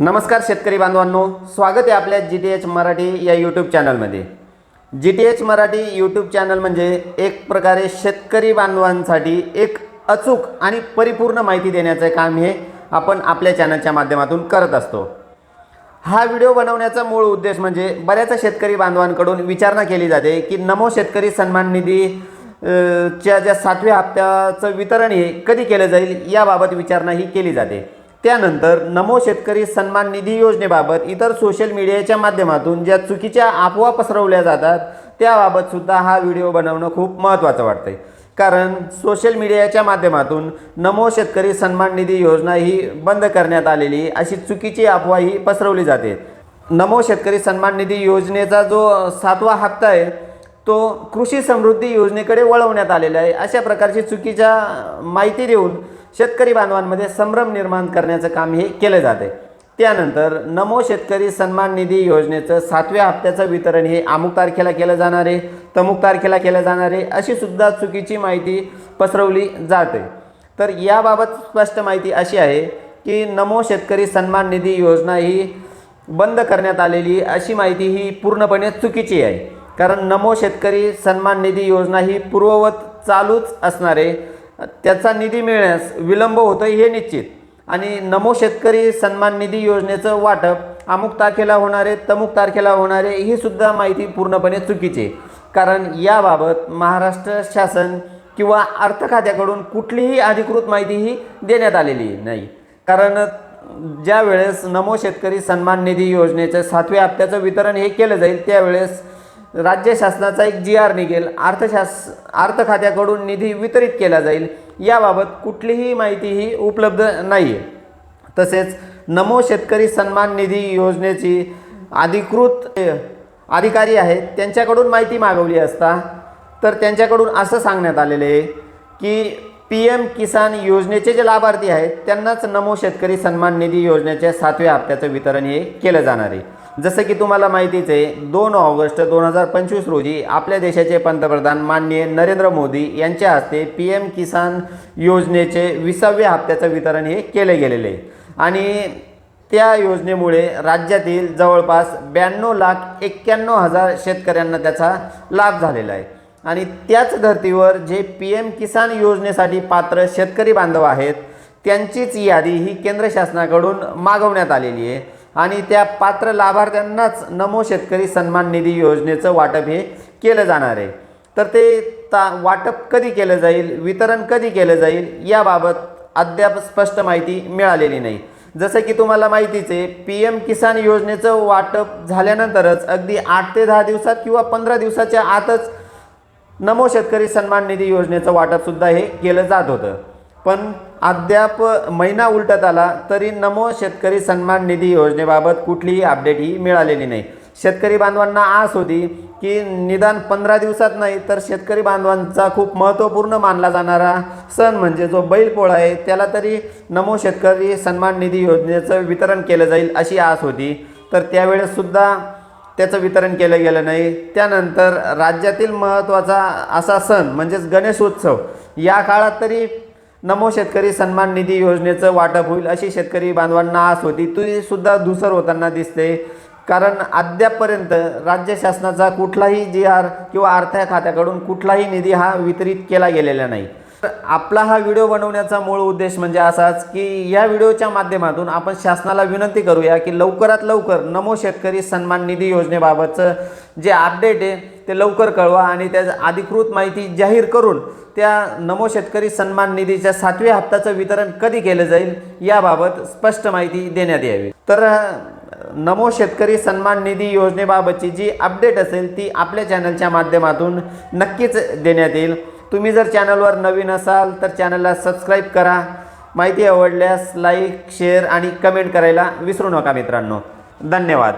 नमस्कार शेतकरी बांधवांनो स्वागत आहे आपल्या जी टी एच मराठी या यूट्यूब चॅनलमध्ये G T H Marathi YouTube channel म्हणजे एक प्रकारे शेतकरी बांधवांसाठी एक अचूक आणि परिपूर्ण माहिती देण्याचं काम हे आपण आपल्या चॅनलच्या माध्यमातून करत असतो. हा व्हिडिओ बनवण्याचा मूळ उद्देश म्हणजे बऱ्याच शेतकरी बांधवांकडून विचारणा केली जाते की नमो शेतकरी सन्मान निधी च्या ज्या सातव्या हप्त्याचं वितरण हे कधी केलं जाईल याबाबत विचारणा ही केली जाते. त्यानंतर नमो शेतकरी सन्मान निधी योजनेबाबत इतर सोशल मीडियाच्या माध्यमातून ज्या चुकीच्या अफवा पसरवल्या जातात त्याबाबत सुद्धा हा व्हिडिओ बनवणं खूप महत्त्वाचं वाटतंय. कारण सोशल मीडियाच्या माध्यमातून नमो शेतकरी सन्मान निधी योजना ही बंद करण्यात आलेली अशी चुकीची अफवा ही पसरवली जाते. नमो शेतकरी सन्मान निधी योजनेचा जो सातवा हप्ता आहे तो कृषी समृद्धी योजनेकडे वळवण्यात आलेला आहे. अशा प्रकारची चुकीच्या माहिती देऊन शेतकरी बांधवांमध्ये संभ्रम निर्माण करण्याचं काम हे केलं जाते त्यानंतर नमो शेतकरी सन्मान निधी योजनेचं सातव्या हप्त्याचं वितरण हे अमुक तारखेला केलं जाणार आहे तमुक तारखेला केलं जाणार आहे अशी सुद्धा चुकीची माहिती पसरवली जाते तर याबाबत स्पष्ट माहिती अशी आहे की नमो शेतकरी सन्मान निधी योजना ही बंद करण्यात आलेली अशी माहिती ही पूर्णपणे चुकीची आहे. कारण नमो शेतकरी सन्मान निधी योजना ही पूर्ववत चालूच असणारे त्याचा निधी मिळण्यास विलंब होतो हे निश्चित. आणि नमो शेतकरी सन्मान निधी योजनेचं वाटप अमुक तारखेला होणारे तमुक तारखेला होणारे ही सुद्धा माहिती पूर्णपणे चुकीची आहे. कारण याबाबत महाराष्ट्र शासन किंवा अर्थ खात्याकडून कुठलीही अधिकृत माहिती ही देण्यात आलेली नाही. कारण ज्या वेळेस नमो शेतकरी सन्मान निधी योजनेचं सातव्या हप्त्याचं वितरण हे केलं जाईल त्यावेळेस राज्य शासनाचा एक जी आर निघेल अर्थशास अर्थ खात्याकडून निधी वितरित केला जाईल याबाबत कुठलीही माहिती ही उपलब्ध नाही आहे तसेच नमो शेतकरी सन्मान निधी योजनेची अधिकृत अधिकारी आहेत त्यांच्याकडून माहिती मागवली असता तर त्यांच्याकडून असं सांगण्यात आलेलं आहे की पी एम किसान योजनेचे जे लाभार्थी आहेत त्यांनाच नमो शेतकरी सन्मान निधी योजनेच्या सातव्या हप्त्याचं वितरण हे केलं जाणार आहे. जसं की तुम्हाला माहितीच आहे दोन ऑगस्ट दोन हजार पंचवीस रोजी आपल्या देशाचे पंतप्रधान माननीय नरेंद्र मोदी यांच्या हस्ते पी एम किसान योजनेचे विसाव्या हप्त्याचं वितरण हे केले गेलेले. आहे आणि त्या योजनेमुळे राज्यातील जवळपास ब्याण्णव लाख एक्क्याण्णव हजार शेतकऱ्यांना त्याचा लाभ झालेला आहे. आणि त्याच धर्तीवर जे पी एम किसान योजनेसाठी पात्र शेतकरी बांधव आहेत त्यांचीच यादी ही केंद्र शासनाकडून मागवण्यात आलेली आहे. आणि त्या पात्र लाभार्थ्यांनाच नमो शेतकरी सन्मान निधी योजनेचं वाटप हे केलं जाणार आहे. तर ते ता वाटप कधी केलं जाईल वितरण कधी केलं जाईल याबाबत अद्याप स्पष्ट माहिती मिळालेली नाही. जसं की तुम्हाला माहितीच आहे पी एम किसान योजनेचं वाटप झाल्यानंतरच अगदी आठ ते दहा दिवसात किंवा पंधरा दिवसाच्या आतच नमो शेतकरी सन्मान निधी योजनेचं वाटपसुद्धा हे केलं जात होतं. पण अद्याप महिना उलटत आला तरी नमो शेतकरी सन्मान निधी योजनेबाबत कुठलीही अपडेट ही मिळालेली नाही. शेतकरी बांधवांना आस होती की निदान पंधरा दिवसात नाही तर शेतकरी बांधवांचा खूप महत्त्वपूर्ण मानला जाणारा सण म्हणजे जो बैलपोळा आहे त्याला तरी नमो शेतकरी सन्मान निधी योजनेचं वितरण केलं जाईल अशी आस होती. तर त्यावेळेससुद्धा त्याचं वितरण केलं गेलं नाही. त्यानंतर राज्यातील महत्त्वाचा असा सण म्हणजेच गणेशोत्सव या काळात तरी नमो शेतकरी सन्मान निधी योजनेचं वाटप होईल अशी शेतकरी बांधवांना आस होती. ती सुद्धा धुसर होताना दिसते. कारण अद्यापपर्यंत राज्य शासनाचा कुठलाही जी आर किंवा अर्थ खात्याकडून कुठलाही निधी हा वितरित केला गेलेला नाही. आपला हा व्हिडिओ बनवण्याचा मूळ उद्देश म्हणजे असाच की या व्हिडिओच्या माध्यमातून आपण शासनाला विनंती करूया की लवकरात लवकर नमो शेतकरी सन्मान निधी योजनेबाबतचं जे अपडेट आहे ते लवकर कळवा आणि त्या अधिकृत माहिती जाहीर करून त्या नमो शेतकरी सन्मान निधीच्या सातव्या हप्त्याचं वितरण कधी केलं जाईल याबाबत स्पष्ट माहिती देण्यात यावी. तर नमो शेतकरी सन्मान निधी योजनेबाबतची जी अपडेट असेल ती आपल्या चॅनलच्या माध्यमातून नक्कीच देण्यात येईल. तुम्ही जर चॅनलवर नवीन असाल तर चॅनलला सबस्क्राईब करा. माहिती आवडल्यास लाईक शेअर आणि कमेंट करायला विसरू नका मित्रांनो. धन्यवाद.